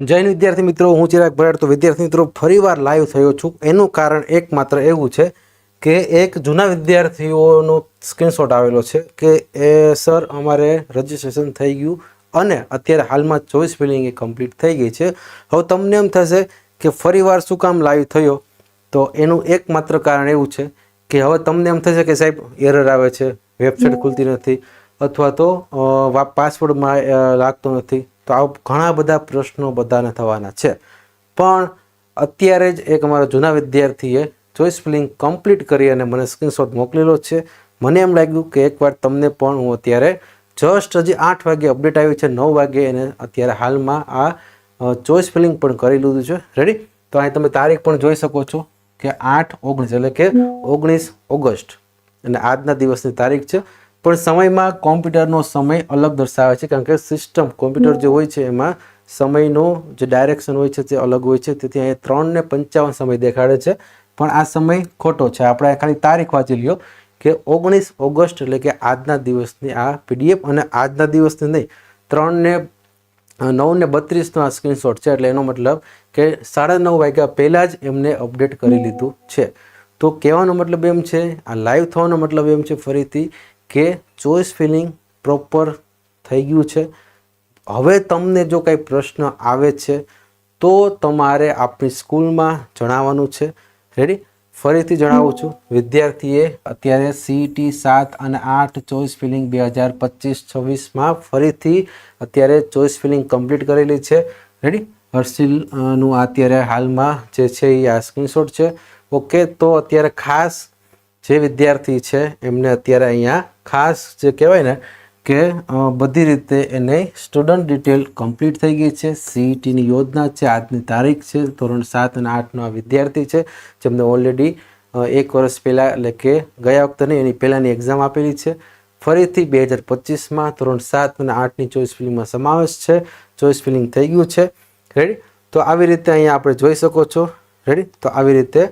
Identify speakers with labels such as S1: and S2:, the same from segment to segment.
S1: જૈન વિદ્યાર્થી મિત્રો હું ચિરાગ ભરાડ. તો વિદ્યાર્થી મિત્રો ફરીવાર લાઈવ થયો છું. એનું કારણ એકમાત્ર એવું છે કે એક જૂના વિદ્યાર્થીઓનો સ્ક્રીનશોટ આવેલો છે કે એ સર અમારે રજિસ્ટ્રેશન થઈ ગયું અને અત્યારે હાલમાં ચોવીસ ફિલિંગ એ કમ્પ્લીટ થઈ ગઈ છે. હવે તમને એમ થશે કે ફરીવાર શું કામ લાઈવ થયો? તો એનું એકમાત્ર કારણ એવું છે કે હવે તમને એમ થશે કે સાહેબ એરર આવે છે વેબસાઇટ ખુલતી નથી અથવા તો પાસવર્ડમાં લાગતો નથી. તો આ ઘણા બધા પ્રશ્નો બધાને થવાના છે. પણ અત્યારે જ એક અમારા જૂના વિદ્યાર્થીએ ચોઈસ ફિલિંગ કમ્પ્લીટ કરી અને મને સ્ક્રીનશોટ મોકલેલો છે. મને એમ લાગ્યું કે એકવાર તમને પણ હું અત્યારે જસ્ટ હજી આઠ વાગે અપડેટ આવી છે નવ વાગે એને અત્યારે હાલમાં આ ચોઈસ ફિલિંગ પણ કરી લીધું છે. રેડી તો અહીં તમે તારીખ પણ જોઈ શકો છો કે આઠ ઓગણીસ એટલે કે ઓગણીસ ઓગસ્ટ. અને આજના દિવસની તારીખ છે. પણ સમયમાં કોમ્પ્યુટરનો સમય અલગ દર્શાવે છે, કારણ કે સિસ્ટમ કોમ્પ્યુટર જે હોય છે એમાં સમયનો જે ડાયરેક્શન હોય છે તે અલગ હોય છે, તેથી અહીંયા ત્રણ ને પંચાવન સમય દેખાડે છે, પણ આ સમય ખોટો છે. આપણે ખાલી તારીખ વાંચી લ્યો કે ઓગણીસ ઓગસ્ટ એટલે કે આજના દિવસની આ પીડીએફ અને આજના દિવસની નહીં ત્રણ ને નવ ને બત્રીસનો આ સ્ક્રીનશોટ છે, એટલે એનો મતલબ કે સાડા નવ વાગ્યા પહેલાં જ એમને અપડેટ કરી લીધું છે. તો કહેવાનો મતલબ એમ છે, આ લાઈવ થવાનો મતલબ એમ છે ફરીથી કે ચોઈસ ફિલિંગ પ્રોપર થઈ ગયું છે. હવે તમને જો કંઈ પ્રશ્ન આવે છે, તો તમારે આપણી સ્કૂલમાં જણાવવાનું છે. રેડી ફરીથી જણાવું છું. વિદ્યાર્થીએ અત્યારે સીટી સાત અને આઠ ચોઈસ ફિલિંગ બે હજાર પચીસ છવ્વીસમાં ફરીથી અત્યારે ચોઈસ ફિલિંગ કમ્પ્લીટ કરેલી છે. રેડી હર્ષિલનું અત્યારે હાલમાં જે છે એ આ સ્ક્રીનશોટ છે. ઓકે, તો અત્યારે ખાસ જે વિદ્યાર્થી છે, એમને અત્યારે અહીંયા ખાસ જે કહેવાય ને કે બધી રીતે એને સ્ટુડન્ટ ડિટેલ કમ્પ્લીટ થઈ ગઈ છે. સીઈટીની યોજના છે, આજની તારીખ છે, ધોરણ સાત અને આઠનો આ વિદ્યાર્થી છે, જેમને ઓલરેડી એક વર્ષ પહેલાં એટલે કે ગયા વખતે એની પહેલાંની એક્ઝામ આપેલી છે. ફરીથી બે હજાર પચીસમાં ધોરણ સાત અને આઠની ચોઈસ ફિલિંગમાં સમાવેશ છે. ચોઈસ ફિલિંગ થઈ ગયું છે. રેડી તો આવી રીતે અહીંયા આપણે જોઈ શકો છો. રેડી તો આવી રીતે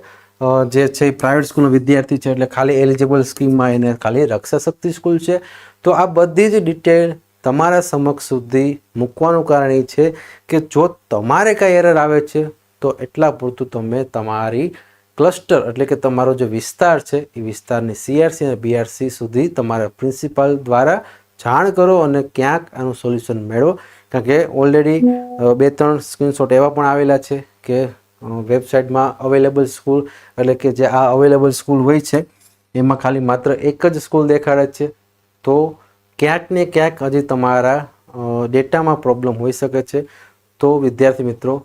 S1: જે છે પ્રાઇવેટ સ્કૂલનો વિદ્યાર્થી છે એટલે ખાલી એલિજિબલ સ્કીમમાં એને ખાલી રક્ષા શક્તિ સ્કૂલ છે. તો આ બધી જ ડિટેલ તમારા સમક્ષ સુધી મૂકવાનું કારણ એ છે કે જો તમારે કાંઈ એરર આવે છે, તો એટલા પૂરતું તમે તમારી ક્લસ્ટર એટલે કે તમારો જે વિસ્તાર છે, એ વિસ્તારની સીઆરસી અને બીઆરસી સુધી તમારા પ્રિન્સિપાલ દ્વારા જાણ કરો અને ક્યાંક આનું સોલ્યુશન મેળવો. કારણ કે ઓલરેડી બે ત્રણ સ્ક્રીનશોટ એવા પણ આવેલા છે કે વેબસાઇટમાં અવેલેબલ સ્કૂલ, એટલે કે જે આ અવેલેબલ સ્કૂલ હોય છે, એમાં ખાલી માત્ર એક જ સ્કૂલ દેખાડે છે. તો ક્યાંક ને ક્યાંક હજી તમારા ડેટામાં પ્રોબ્લેમ હોઈ શકે છે. તો વિદ્યાર્થી મિત્રો,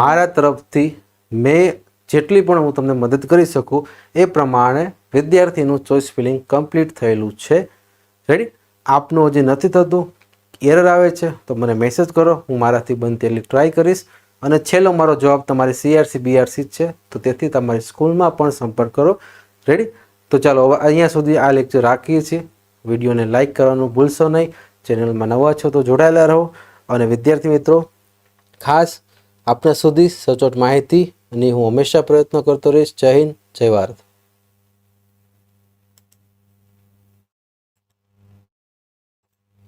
S1: મારા તરફથી મેં જેટલી પણ હું તમને મદદ કરી શકું, એ પ્રમાણે વિદ્યાર્થીનું ચોઈસ ફિલિંગ કમ્પ્લીટ થયેલું છે. રેડી આપનું હજી નથી થતું. એરર આવે છે, તો મને મેસેજ કરો. હું મારાથી બનતી એટલી ટ્રાય કરીશ. અને છેલ્લો મારો જવાબ તમારી સીઆરસી બીઆરસી જ છે. તો તેથી તમારી સ્કૂલમાં પણ સંપર્ક કરો. રેડી તો ચાલો હવે અહીંયા સુધી આ લેક્ચર રાખીએ છીએ. વિડીયોને લાઇક કરવાનું ભૂલશો નહીં. ચેનલમાં નવા છો તો જોડાયેલા રહો. અને વિદ્યાર્થી મિત્રો, ખાસ આપણા સુધી સચોટ માહિતી અને હું હંમેશા પ્રયત્ન કરતો રહીશ. જય હિન્દ, જય ભારત.